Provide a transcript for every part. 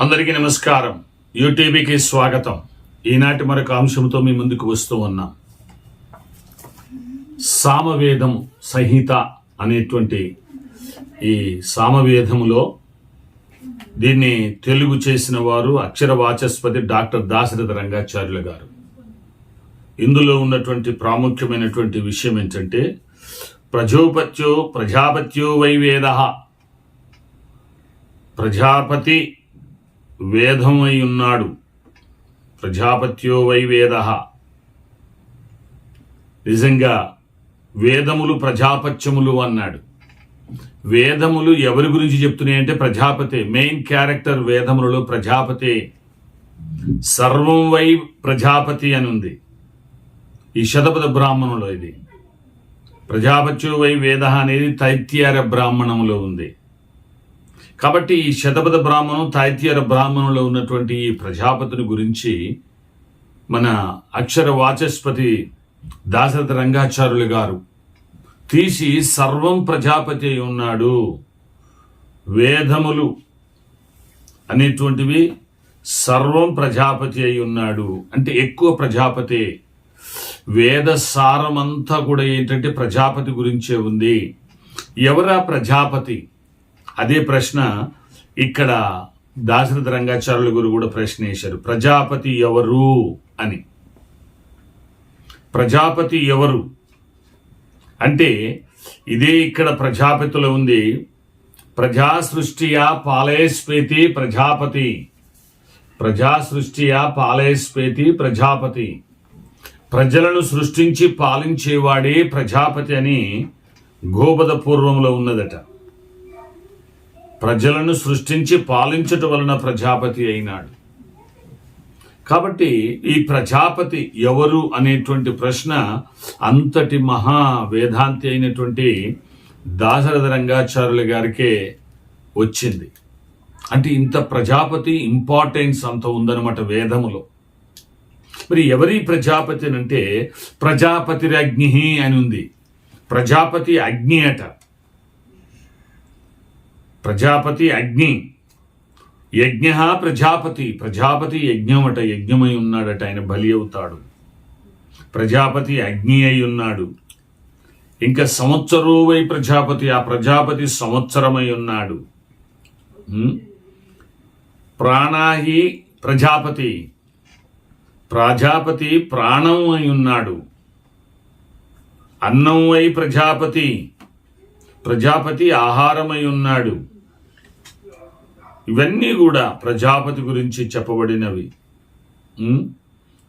అందరికీ నమస్కారం. యూటీవీకి స్వాగతం. ఈనాటి మరొక అంశంతో మీ ముందుకు వస్తూ ఉన్నాం. సామవేదం సంహిత అనేటువంటి ఈ సామవేదములో దీన్ని తెలుగు చేసిన వారు అక్షర వాచస్పతి డాక్టర్ దాశరథ రంగాచార్యులు గారు. ఇందులో ఉన్నటువంటి ప్రాముఖ్యమైనటువంటి విషయం ఏంటంటే ప్రజోపత్యో ప్రజాపత్యో వై వేద. ప్రజాపతి వేదమై ఉన్నాడు ప్రజాపత్యో వై వేద. నిజంగా వేదములు ప్రజాపత్యములు అన్నాడు. వేదములు ఎవరి గురించి చెప్తున్నాయి అంటే ప్రజాపతి మెయిన్ క్యారెక్టర్ వేదములలో ప్రజాపతి. సర్వం వై ప్రజాపతి అని ఉంది ఈ శతపథ బ్రాహ్మణంలో ఇది. ప్రజాపత్యో వై వేద అనేది తైత్యార బ్రాహ్మణంలో ఉంది. కాబట్టి ఈ శతపథ బ్రాహ్మణం తాయిత్యార బ్రాహ్మణంలో ఉన్నటువంటి ఈ ప్రజాపతిని గురించి మన అక్షర వాచస్పతి దాశరథ రంగాచార్యులు గారు తీసి సర్వం ప్రజాపతి అయి ఉన్నాడు. వేదములు అనేటువంటివి సర్వం ప్రజాపతి అయి ఉన్నాడు. అంటే ఎక్కువ ప్రజాపతి. వేద సారమంతా కూడా ఏంటంటే ప్రజాపతి గురించే ఉంది. ఎవరా ప్రజాపతి? అదే ప్రశ్న ఇక్కడ దాశరథ రంగాచార్యుల గురు కూడా ప్రశ్న వేశారు. ప్రజాపతి ఎవరు అని. ప్రజాపతి ఎవరు? అంటే ఇదే ఇక్కడ ప్రజాపతిలో ఉంది. ప్రజా సృష్టియా పాలయస్పేతి ప్రజాపతి. ప్రజా సృష్టియా పాలయస్పేతి ప్రజాపతి. ప్రజలను సృష్టించి పాలించేవాడే ప్రజాపతి అని గోపద పూర్వంలో ఉన్నదట. ప్రజలను సృష్టించి పాలించట వలన ప్రజాపతి అయినాడు. కాబట్టి ఈ ప్రజాపతి ఎవరు అనేటువంటి ప్రశ్న అంతటి మహా వేదాంతి అయినటువంటి దాశరథ రంగాచార్యుల గారికే వచ్చింది. అంటే ఇంత ప్రజాపతి ఇంపార్టెన్స్ అంత ఉందన్నమాట వేదములో. మరి ఎవరి ప్రజాపతి అంటే ప్రజాపతి అగ్ని అని ఉంది. ప్రజాపతి అగ్ని అట. ప్రజాపతి అగ్ని. యజ్ఞ ప్రజాపతి. ప్రజాపతి యజ్ఞమట యజ్ఞమై ఉన్నాడట ఆయన బలి అవుతాడు. ప్రజాపతి అగ్ని అయి ఉన్నాడు. ఇంకా సంవత్సరోవై ప్రజాపతి ఆ ప్రజాపతి సంవత్సరమై ఉన్నాడు. ప్రాణాహి ప్రజాపతి. ప్రజాపతి ప్రాణం అయి ఉన్నాడు. అన్నం అయి ప్రజాపతి. ప్రజాపతి ఆహారమై ఉన్నాడు. ఇవన్నీ కూడా ప్రజాపతి గురించి చెప్పబడినవి.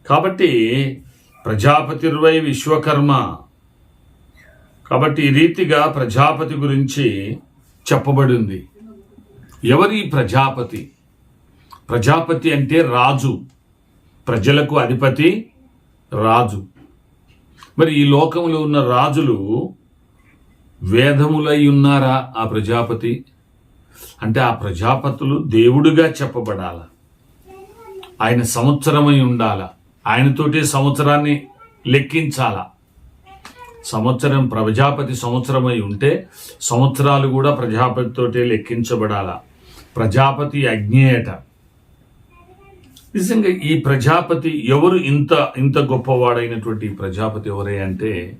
కాబట్టి ప్రజాపతిర్వై విశ్వకర్మ. కాబట్టి ఈ రీతిగా ప్రజాపతి గురించి చెప్పబడింది. ఎవరి ప్రజాపతి? ప్రజాపతి అంటే రాజు. ప్రజలకు అధిపతి రాజు. మరి ఈ లోకంలో ఉన్న రాజులు వేదములై ఉన్నారా ఆ ప్రజాపతి? అంటే ఆ ప్రజాపతులు దేవుడుగా చెప్పబడాల. ఆయన సంవత్సరమై ఉండాల. ఆయనతోటి సంవత్సరాన్ని లెక్కించాల. సంవత్సరం ప్రజాపతి సంవత్సరమై ఉంటే సంవత్సరాలు కూడా ప్రజాపతితోటే లెక్కించబడాల. ప్రజాపతి అజ్ఞేయట నిజంగా ఈ ప్రజాపతి ఎవరు ఇంత ఇంత గొప్పవాడైనటువంటి ప్రజాపతి ఎవరే అంటే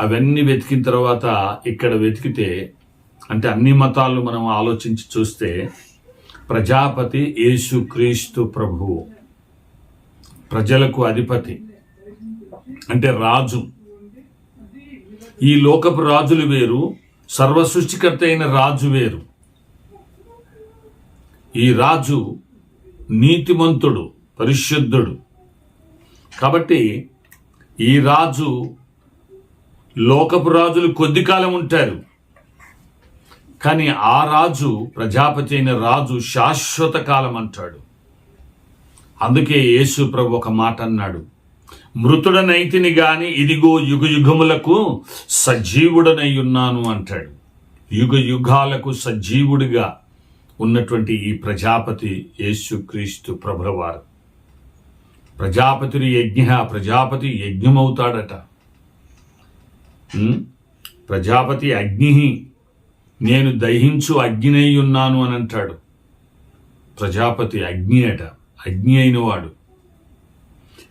అవన్నీ వెతికిన తర్వాత ఇక్కడ వెతికితే అంటే అన్ని మతాలు మనం ఆలోచించి చూస్తే ప్రజాపతి యేసుక్రీస్తు ప్రభువు ప్రజలకు అధిపతి అంటే రాజు. ఈ లోకపు రాజులు వేరు సర్వ సృష్టికర్త అయిన రాజు వేరు. ఈ రాజు నీతిమంతుడు పరిశుద్ధుడు. కాబట్టి ఈ రాజు లోకపు రాజులు కొద్ది కాలం ఉంటారు. కానీ ఆ రాజు ప్రజాపతి అయిన రాజు శాశ్వత కాలం అంటాడు. అందుకే యేసు ప్రభు ఒక మాట అన్నాడు. మృతుడనైతిని గాని ఇదిగో యుగ యుగములకు సజీవుడనై ఉన్నాను అంటాడు. యుగ యుగాలకు సజీవుడిగా ఉన్నటువంటి ఈ ప్రజాపతి యేసుక్రీస్తు ప్రభువారు ప్రజాపతిని యజ్ఞ ప్రజాపతి యజ్ఞమవుతాడట. ప్రజాపతి అగ్ని నేను దహించు అగ్నినై ఉన్నాను అని అంటాడు. ప్రజాపతి అగ్ని అట అగ్ని అయినవాడు.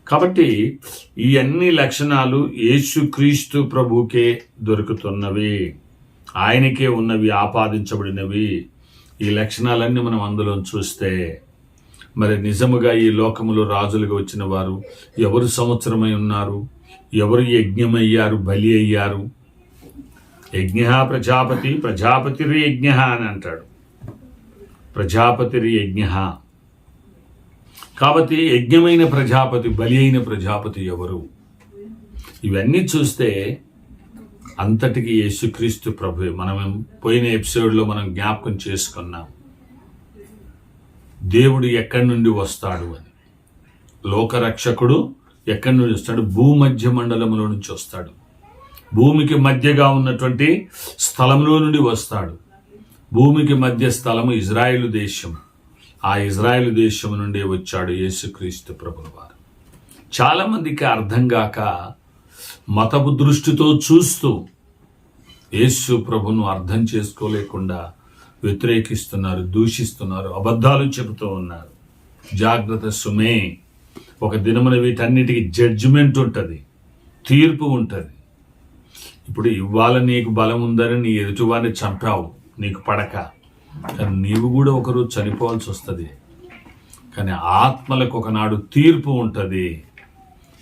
కాబట్టి ఈ అన్ని లక్షణాలు యేసుక్రీస్తు ప్రభుకే దొరుకుతున్నవి. ఆయనకే ఉన్నవి ఆపాదించబడినవి. ఈ లక్షణాలన్నీ మనం అందులో చూస్తే మరి నిజముగా ఈ లోకములో రాజులుగా వచ్చిన వారు ఎవరు సంవత్సరమై ఉన్నారు? ఎవరు యజ్ఞమయ్యారు? బలి అయ్యారు? యజ్ఞ ప్రజాపతి ప్రజాపతిరి యజ్ఞ అని అంటాడు. ప్రజాపతిరి యజ్ఞ కాబట్టి యజ్ఞమైన ప్రజాపతి బలి అయిన ప్రజాపతి ఎవరు? ఇవన్నీ చూస్తే అంతటికి యేసుక్రీస్తు ప్రభు మనం పోయిన ఎపిసోడ్లో మనం జ్ఞాపకం చేసుకున్నాం. దేవుడు ఎక్కడి నుండి వస్తాడు అని. లోకరక్షకుడు ఎక్కడి నుండి వస్తాడు? భూమధ్య మండలంలో నుంచి వస్తాడు. భూమికి మధ్యగా ఉన్నటువంటి స్థలంలో నుండి వస్తాడు. భూమికి మధ్య స్థలము ఇజ్రాయేల్ దేశం. ఆ ఇజ్రాయేల్ దేశం నుండి వచ్చాడు యేసుక్రీస్తు ప్రభుల వారు చాలామందికి అర్థం కాక మతపు దృష్టితో చూస్తూ యేసు ప్రభును అర్థం చేసుకోలేకుండా వ్యతిరేకిస్తున్నారు దూషిస్తున్నారు అబద్ధాలు చెబుతూ ఉన్నారు. జాగ్రత్త సుమే. ఒక దినమున వీటన్నిటికీ జడ్జిమెంట్ ఉంటుంది తీర్పు ఉంటుంది. ఇప్పుడు ఇవాళ నీకు బలం ఉందని నీ ఎదుటివారిని చంపావు నీకు పడక. కానీ నీవు కూడా ఒకరోజు చనిపోవాల్సి వస్తుంది. కానీ ఆత్మలకు ఒకనాడు తీర్పు ఉంటుంది.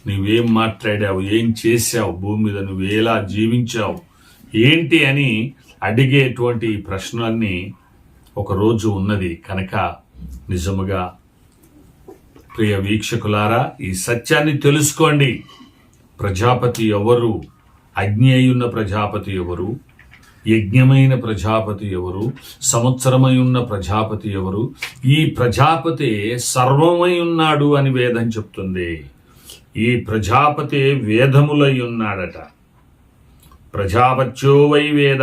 నువ్వేం మాట్లాడావు ఏం చేశావు భూమి మీద నువ్వు ఎలా జీవించావు ఏంటి అని అడిగేటువంటి ప్రశ్నలన్నీ ఒకరోజు ఉన్నది. కనుక నిజముగా ప్రియ వీక్షకులారా ఈ సత్యాన్ని తెలుసుకోండి. ప్రజాపతి ఎవరు? అగ్ని అయ్యున్న ప్రజాపతి ఎవరు? యజ్ఞమైన ప్రజాపతి ఎవరు? సంవత్సరమై ఉన్న ప్రజాపతి ఎవరు? ఈ ప్రజాపతి సర్వమై ఉన్నాడు అని వేదం చెప్తుంది. ఈ ప్రజాపతి వేదములై ఉన్నాడట ప్రజాపత్యో వై వేద.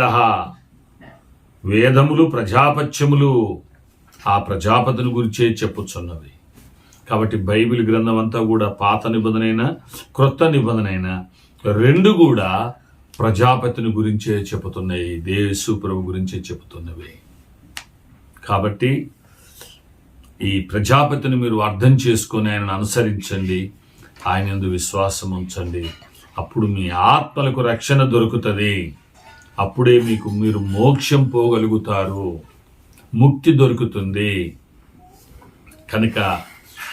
వేదములు ప్రజాపత్యములు. ఆ ప్రజాపతిని గురించే చెప్పుచున్నవి కాబట్టి బైబిల్ గ్రంథం అంతా కూడా పాత నిబంధనైనా క్రొత్త నిబంధనైనా రెండు కూడా ప్రజాపతిని గురించే చెబుతున్నాయి దేశు ప్రభు గురించే చెబుతున్నవి. కాబట్టి ఈ ప్రజాపతిని మీరు అర్థం చేసుకొని ఆయనను అనుసరించండి ఆయన ఎందు విశ్వాసం ఉంచండి. అప్పుడు మీ ఆత్మలకు రక్షణ దొరుకుతుంది. అప్పుడే మీకు మీరు మోక్షం పోగలుగుతారు. ముక్తి దొరుకుతుంది. కనుక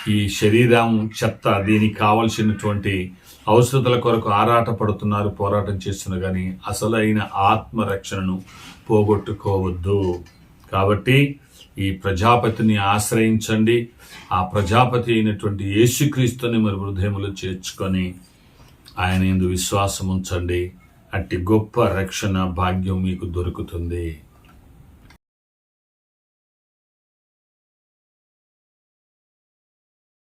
ఈ శరీరం చెత్త దీనికి కావలసినటువంటి ఔషధుల కొరకు ఆరాట పడుతున్నారు పోరాటం చేస్తున్నారు కానీ అసలైన ఆత్మరక్షణను పోగొట్టుకోవద్దు. కాబట్టి ఈ ప్రజాపతిని ఆశ్రయించండి. ఆ ప్రజాపతి అయినటువంటి యేసుక్రీస్తుని మరి హృదయములు చేర్చుకొని ఆయన ఎందు విశ్వాసం ఉంచండి అట్టి గొప్ప రక్షణ భాగ్యం మీకు దొరుకుతుంది.